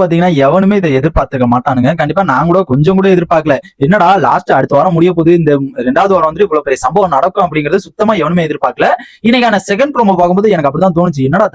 பாத்தீங்கன்னா எவனுமே இதை எதிர்பார்த்துக்க மாட்டானுங்க. கண்டிப்பா நான் கூட கொஞ்சம் கூட எதிர்பார்க்கல. என்னடா லாஸ்ட் அடுத்த வாரம் முடிய போது இந்த ரெண்டாவது வாரம் வந்து இவ்வளவு பெரிய சம்பவம் நடக்கும் அப்படிங்கிறது சுத்தமா எவனுமே எதிர்பார்க்கல. இன்னைக்கான செகண்ட் ப்ரோமோ பார்க்கும்போது எனக்கு அப்படிதான் தோணுச்சு. என்னடா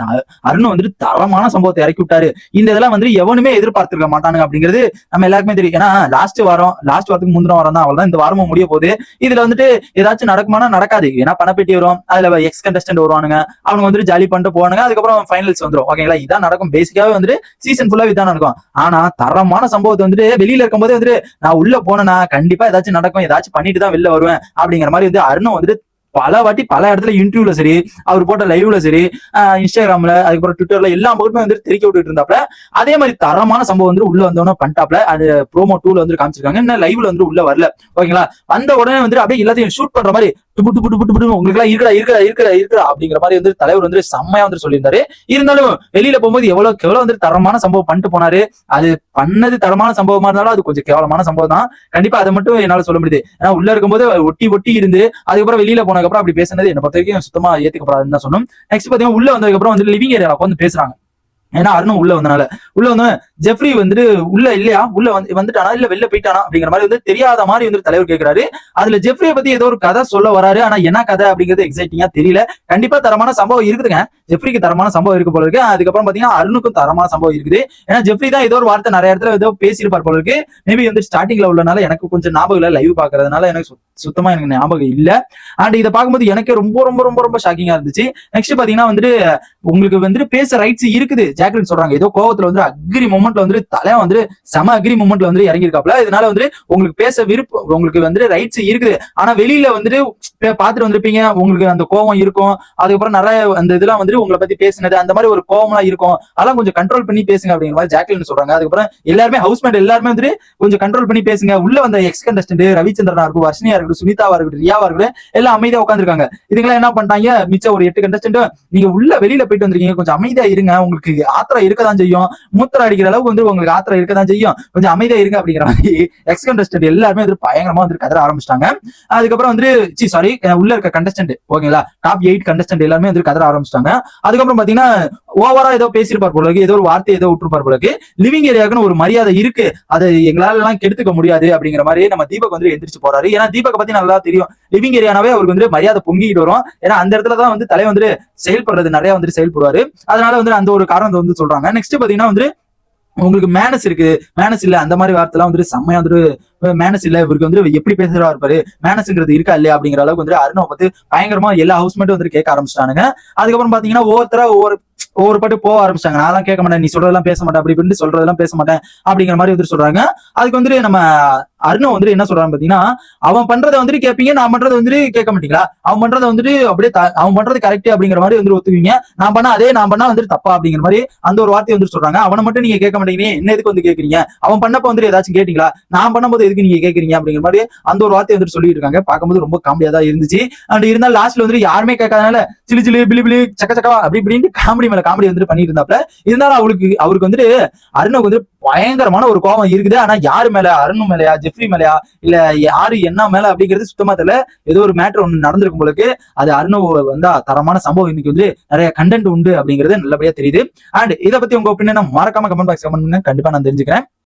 அருண் வந்துட்டு தரமான சம்பவத்தை இறக்கி விட்டாரு. இந்த இதெல்லாம் வந்து எவனுமே எதிர்பார்த்திருக்க மாட்டானுங்க அப்படிங்கிறது நம்ம எல்லாருக்குமே தெரியும். ஏன்னா லாஸ்ட் வாரம் லாஸ்ட் வாரத்துக்கு முந்தின வாரம் தான் அவ்வளவுதான். இந்த வாரமும் முடிய போகுது. இதுல வந்துட்டு ஏதாச்சும் நடக்குமானா நடக்காது. ஏன்னா பணப்பெட்டி வரும். அதுல எக்ஸ் கண்டஸ்டன்ட் வருவானுங்க. அவங்க வந்துட்டு ஜாலி பண்ணிட்டு போவானுங்க. அதுக்கப்புறம் ஃபைனல்ஸ் வந்துரும். ஓகேங்களா? இதான் நடக்கும். பேசிக்காவே வந்துட்டு சீசன் ஃபுல்லா இதான் நடக்கும். ஆனா தரமான சம்பவத்தை வந்துட்டு வெளியில இருக்கும்போதே வந்துட்டு நான் உள்ள போனேன்னா கண்டிப்பா ஏதாச்சும் நடக்கும். ஏதாச்சும் பண்ணிட்டு தான் வெளில வருவேன் அப்படிங்கிற மாதிரி வந்து அருணம் வந்துட்டு பல வாட்டி பல இடத்துல இன்டர்வியூல சரி அவர் போட்ட லைவ்ல சரி ஆஹ் இன்ஸ்டாகிராம்ல அதுக்கப்புறம் ட்விட்டர்ல எல்லா பக்கமே வந்து தெரிவிக்க விட்டுட்டு இருந்தாப்ல. அதே மாதிரி தரமான சம்பவம் வந்து உள்ள வந்தோடனே பண்ணிட்டாப்ல. அது ப்ரோமோ டூல வந்து காமிச்சிருக்காங்க. இன்னும் லைவ்ல வந்து உள்ள வரல. ஓகேங்களா? வந்த உடனே வந்து அப்படியே எல்லாத்தையும் ஷூட் பண்ற மாதிரி புட்டு புட்டு புட்டு புட்டு உங்களுக்கு எல்லாம் இருக்கடா இருக்கடா இருக்கடா இருக்கடா அப்படிங்கிற மாதிரி வந்து தலைவர் வந்து செம்மையா வந்து சொல்லியிருந்தாரு. இருந்தாலும் வெளியில போகும்போது எவ்வளவு எவ்வளவு வந்து தரமான சம்பவம் பண்ணிட்டு போனாரு. அது பண்ணது தரமான சம்பவமா இருந்தாலும் அது கொஞ்சம் கேவலமான சம்பவம் தான். கண்டிப்பா அதை மட்டும் என்னால சொல்ல முடியுது. ஏன்னா உள்ள இருக்கும்போது ஒட்டி ஒட்டி இருந்து அதுக்கப்புறம் வெளியில போனதுக்கு அப்புறம் அப்படி பேசுனது என்ன பொறுத்த வரைக்கும் சுத்தமா ஏத்துக்கப்படாதுன்னு தான் சொன்னோம் நெக்ஸ்ட் பாத்தீங்கன்னா உள்ள வந்ததுக்கு அப்புறம் வந்து லிவிங் ஏரியா உட்காந்து பேசுறாங்க. ஏன்னா அருணும் உள்ள வந்தனால. உள்ள வந்து ஜெஃப்ரி வந்துட்டு உள்ள இல்லையா? உள்ள வந்து வந்துட்டானா? இல்ல வெளில போயிட்டானா? அப்படிங்கிற மாதிரி வந்து தெரியாத மாதிரி வந்து தலைவர் கேட்கிறாரு அதுல ஜெஃப்ரியை பத்தி ஏதோ ஒரு கதை சொல்ல வராரு. ஆனா என்ன கதை அப்படிங்கிறது எக்ஸைட்டிங்கா தெரியல. கண்டிப்பா தரமான சம்பவம் இருக்குதுங்க. ஜெஃப்ரிக்கு தரமான சம்பவம் இருக்கு போல இருக்கு. அதுக்கப்புறம் பாத்தீங்கன்னா அருணுக்கும் தரமான சம்பவம் இருக்குது. ஏன்னா ஜெஃப்ரி தான் ஏதோ ஒரு வார்த்தை நிறைய இடத்துல ஏதோ பேசியிருப்பார் போல இருக்கு. மேபி வந்து ஸ்டார்டிங்ல உள்ளனால எனக்கு கொஞ்சம் ஞாபகம் இல்ல. லைவ் பாக்குறதுனால எனக்கு சுத்தமா எனக்கு ஞாபகம் இல்ல. அண்ட் இதை பார்க்கும்போது எனக்கே ரொம்ப ரொம்ப ரொம்ப ரொம்ப ஷாக்கிங்கா இருந்துச்சு. நெக்ஸ்ட் பாத்தீங்கன்னா வந்துட்டு உங்களுக்கு வந்துட்டு பேச ரைட்ஸ் இருக்குது. ஜாக்லின் சொல்றாங்க. ஏதோ கோவத்துல வந்து அக்ரி மூமெண்ட்ல வந்து தலை வந்து செம அக்ரி மூமெண்ட்ல வந்து இறங்கியிருக்காப்ல இதனால வந்து உங்களுக்கு பேச விருப்பம் உங்களுக்கு வந்து ரைட்ஸ் இருக்குது. ஆனா வெளியில வந்துட்டு பாத்துட்டு பார்த்துட்டு வந்திருப்பீங்க. உங்களுக்கு அந்த கோவம் இருக்கும். அதுக்கப்புறம் நிறைய அந்த இதெல்லாம் வந்துட்டு உங்களை பத்தி பேசினது அந்த மாதிரி ஒரு கோவம்லாம் இருக்கும். அதெல்லாம் கொஞ்சம் கண்ட்ரோல் பண்ணி பேசுங்க அப்படிங்கிற மாதிரி ஜாக்லின் சொல்றாங்க. அதுக்கப்புறம் எல்லாருமே ஹவுஸ்மேட் எல்லாருமே வந்துட்டு கொஞ்சம் கண்ட்ரோல் பண்ணி பேசுங்க. உள்ள வந்த எக்ஸ் கண்டஸ்டன்ட் ரவிச்சந்திரனா இருக்கும் வர்ஷினியா இருக்கட்டும் சுனிதாவா இருக்கட்டும் ரியாவா இருக்கட்டும் எல்லாம் அமைதியா உட்காந்துருக்காங்க இதுக்கெல்லாம் என்ன பண்ணிட்டாங்க? மிச்சம் ஒரு எட்டு கண்டஸ்டன்ட் நீங்க உள்ள வெளியில போயிட்டு வந்திருக்கீங்க. கொஞ்சம் அமைதியா இருங்க. உங்களுக்கு ஆத்திரம் இருக்க தான் செய்யும். மூத்திரம் அடிக்கிற அளவுக்கு வந்து உங்களுக்கு ஆத்திரம் இருக்க தான் செய்யும். கொஞ்சம் அமைதியா இருங்க அப்படிங்கிற மாதிரி எக்ஸ் கண்டஸ்டன்ட் எல்லாருமே வந்து பயங்கரமா வந்து கதற ஆரம்பிச்சிட்டாங்க. அதுக்கப்புறம் வந்து சி சாரி உள்ள இருக்க கண்டஸ்டன்ட் ஓகேங்களா? டாப் எயிட் கண்டஸ்டன்ட் எல்லாருமே வந்து கதற ஆரம்பிச்சிட்டாங்க. அதுக்கப்புறம் பாத்தீங்கன்னா ஓவரா ஏதோ பேசியிருப்பார் போல ஏதோ ஒரு வார்த்தை ஏதோ விட்டுருப்பார் போல லிவிங் ஏரியாக்குன்னு ஒரு மரியாதை இருக்கு. அதை எங்களால எல்லாம் கெடுத்துக்க முடியாது அப்படிங்கிற மாதிரி நம்ம தீபக் வந்து எந்திரிச்சு போறாரு. ஏன்னா தீபக் பத்தி நல்லா தெரியும். லிவிங் ஏரியானாவே அவருக்கு வந்து மரியாதை பொங்கிட்டு வரும். ஏன்னா அந்த இடத்துல தான் வந்து தலை வந்து செயல்படுறது நிறைய வந்துட்டு செயல்படுவாரு. அதனால வந்து அந்த ஒரு காரணத்தை வந்து சொல்றாங்க. நெக்ஸ்ட் பாத்தீங்கன்னா வந்து உங்களுக்கு மேனஸ் இருக்கு. மேனஸ் இல்ல அந்த மாதிரி வார்த்தைலாம் வந்துட்டு செம்மையா வந்துட்டு மேனஸ் இல்ல. இவருக்கு வந்து எப்படி பேசுறா இருப்பாரு? மேனஸ்ங்கிறது இருக்கா இல்லையா அப்படிங்கிற அளவுக்கு வந்து அருணை பார்த்து பயங்கரமா எல்லா ஹவுஸ்மேட்டும் வந்துட்டு கேட்க ஆரம்பிச்சிட்டானுங்க. அதுக்கப்புறம் பாத்தீங்கன்னா ஒவ்வொருத்தரா ஒவ்வொரு ஒவ்வொரு பாட்டு போக ஆரம்பிச்சாங்க. நான் தான் கேட்க மாட்டேன். நீ சொல்றதெல்லாம் பேச மாட்டேன். அப்படி இப்படின்னு சொல்றதெல்லாம் பேச மாட்டேன். அப்படிங்கிற மாதிரி வந்துட்டு சொல்றாங்க. அதுக்கு வந்துட்டு நம்ம அருணம் வந்துட்டு என்ன சொல்றாங்க பாத்தீங்கன்னா அவன் பண்றதை வந்துட்டு கேட்பீங்க நான் பண்றதை வந்துட்டு கேட்க மாட்டீங்களா? அவன் பண்றதை வந்துட்டு அப்படியே த- அவன் பண்றது கரெக்ட் அப்படிங்கிற மாதிரி வந்துட்டு ஒத்துக்குவீங்க. நான் பண்ணா அதே நான் பண்ணா வந்துட்டு தப்பா அப்படிங்கிற மாதிரி அந்த ஒரு வார்த்தையை வந்துட்டு சொல்றாங்க. அவனை மட்டும் நீங்க கேட்க மாட்டேங்கிறீங்க என்ன எதுக்கு வந்து கேக்குறீங்க அவன் பண்ணப்ப வந்துட்டு ஏதாச்சும் கேட்டீங்களா? நான் பண்ணும்போது எதுக்கு நீங்க கேக்குறீங்க அப்படிங்கிற மாதிரி அந்த ஒரு வார்த்தையை வந்துட்டு சொல்லிட்டு இருக்காங்க. பார்க்கும்போது ரொம்ப காமெடியா தான் இருந்துச்சு. அண்ட் இருந்தாலும் லாஸ்ட்ல வந்துட்டு யாருமே கேட்காதனால சிலு சிலு பிலி பிளி சக்க சக்கா அப்படி இப்படின்னு காமெடி மேல காமெடி வந்துட்டு பண்ணிட்டு இருந்தாப்ல இருந்தாலும் அவளுக்கு அவருக்கு வந்துட்டு அருணுக்கு வந்து பயங்கரமான ஒரு கோபம் இருக்குது. ஆனா யாரு மேல? அருண் மேலயா? ஜெஃப்ரி மேலயா? இல்ல யாரு என்ன மேல அப்படிங்கிறது சுத்தமா தெரியல. ஏதோ ஒரு மேட்டர் ஒண்ணு நடந்திருக்கும் போலுக்கு அது அருணவ் வந்தா தரமான சம்பவம். இன்னைக்கு வந்து நிறைய கண்டென்ட் உண்டு அப்படிங்கிறது நல்லபடியா தெரியுது. அண்ட் இதை பத்தி உங்க ஒப்பீனியன் மறக்காம கமெண்ட் பாக்ஸ் கமெண்ட் பண்ணுங்க. கண்டிப்பா நான் தெரிஞ்சுக்கிறேன்.